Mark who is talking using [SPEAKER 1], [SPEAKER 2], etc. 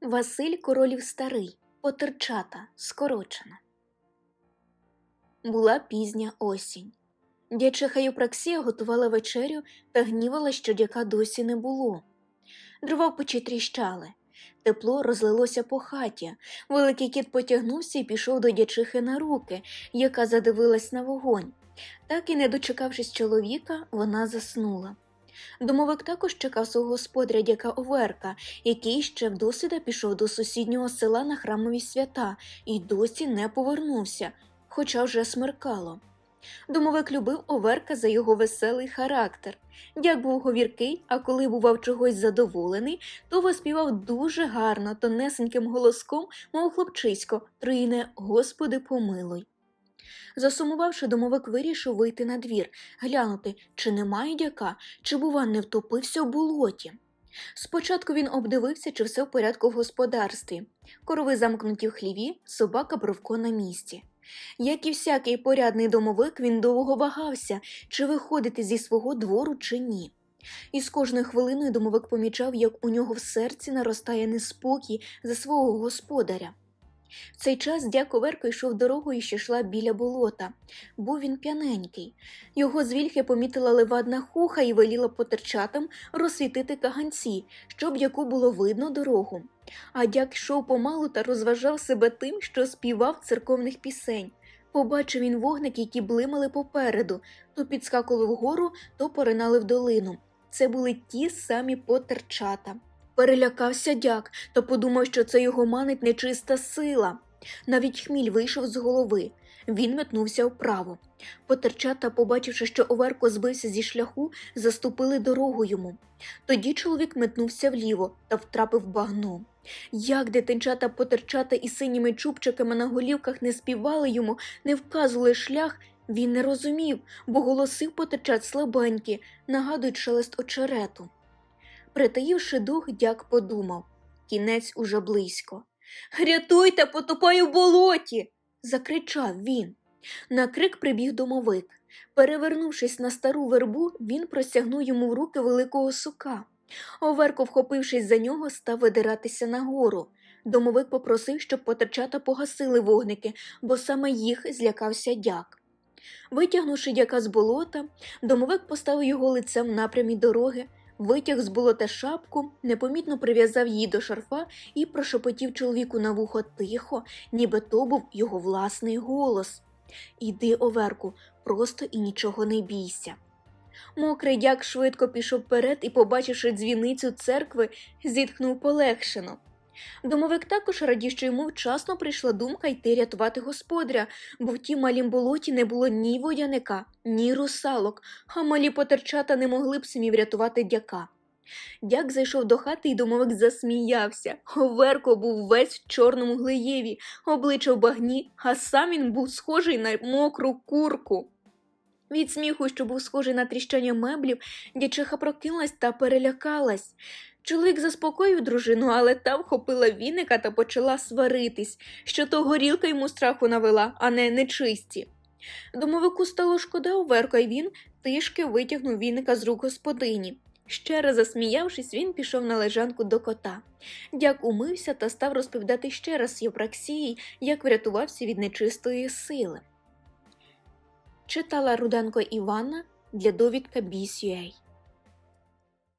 [SPEAKER 1] Василь Королів Старий, потерчата, скорочена. Була пізня осінь. Дячиха Євпраксія готувала вечерю та гнівала, що дяка досі не було. Дрова в печі тріщали. Тепло розлилося по хаті. Великий кіт потягнувся і пішов до дячихи на руки, яка задивилась на вогонь. Так і не дочекавшись чоловіка, вона заснула. Домовик також чекав свого господаря дяка Оверка, який ще вдосвіда пішов до сусіднього села на храмові свята і досі не повернувся, хоча вже смеркало. Домовик любив Оверка за його веселий характер. Дяк був говіркий, а коли бував чогось задоволений, то виспівав дуже гарно, тонесеньким голоском, мов хлопчисько, труїне Господи помилуй. Засумувавши, домовик вирішив вийти на двір, глянути, чи немає дяка, чи, бува, не втопився в болоті. Спочатку він обдивився, чи все в порядку в господарстві. Корови замкнуті в хліві, собака бровко на місці. Як і всякий порядний домовик, він довго вагався, чи виходити зі свого двору, чи ні. І з кожною хвилиною домовик помічав, як у нього в серці наростає неспокій за свого господаря. В цей час дяковерко йшов дорогою, що йшла біля болота. Був він п'яненький. Його звільхи помітила левадна хуха і веліла потерчатам розсвітити каганці, щоб яку було видно дорогу. А дяк йшов помалу та розважав себе тим, що співав церковних пісень. Побачив він вогники, які блимали попереду, то підскакували вгору, то поринали в долину. Це були ті самі потерчата. Перелякався дяк та подумав, що це його манить нечиста сила. Навіть хміль вийшов з голови. Він метнувся вправо. Потерчата, побачивши, що Оверко збився зі шляху, заступили дорогу йому. Тоді чоловік метнувся вліво та втрапив багно. Як дитинчата потерчата із синіми чубчиками на голівках не співали йому, не вказували шлях, він не розумів, бо голоси потерчат слабенькі, нагадують шелест очерету. Притаївши дух, дяк подумав кінець уже близько. Рятуйте, потопаю в болоті. закричав він. На крик прибіг домовик. Перевернувшись на стару вербу, він простягнув йому в руки великого сука. Оверко, вхопившись за нього, став видиратися нагору. Домовик попросив, щоб потерчата погасили вогники, бо саме їх злякався дяк. Витягнувши дяка з болота, домовик поставив його лицем в напрямі дороги, витяг з болота шапку, непомітно прив'язав її до шарфа і прошепотів чоловіку на вухо тихо, ніби то був його власний голос. Іди, Оверку, просто і нічого не бійся. Мокрий дяк швидко пішов вперед і, побачивши дзвіницю церкви, зітхнув полегшено. Домовик також радів, що йому вчасно прийшла думка йти рятувати господаря, бо в тім малім болоті не було ні водяника, ні русалок, а малі потерчата не могли б самі врятувати дяка. Дяк зайшов до хати і домовик засміявся. Оверко був весь в чорному глиєві, обличчя в багні, а сам він був схожий на мокру курку. Від сміху, що був схожий на тріщання меблів, дячиха прокинулась та перелякалась. Чоловік заспокоїв дружину, але та вхопила віника та почала сваритись, що то горілка йому страху навела, а не нечисті. Домовику стало шкода Оверка, і він тишки витягнув віника з рук господині. Ще раз засміявшись, він пішов на лежанку до кота. Дяк умився та став розповідати ще раз Євраксії, як врятувався від нечистої сили. Читала Руденко Іванна для довідка BCA.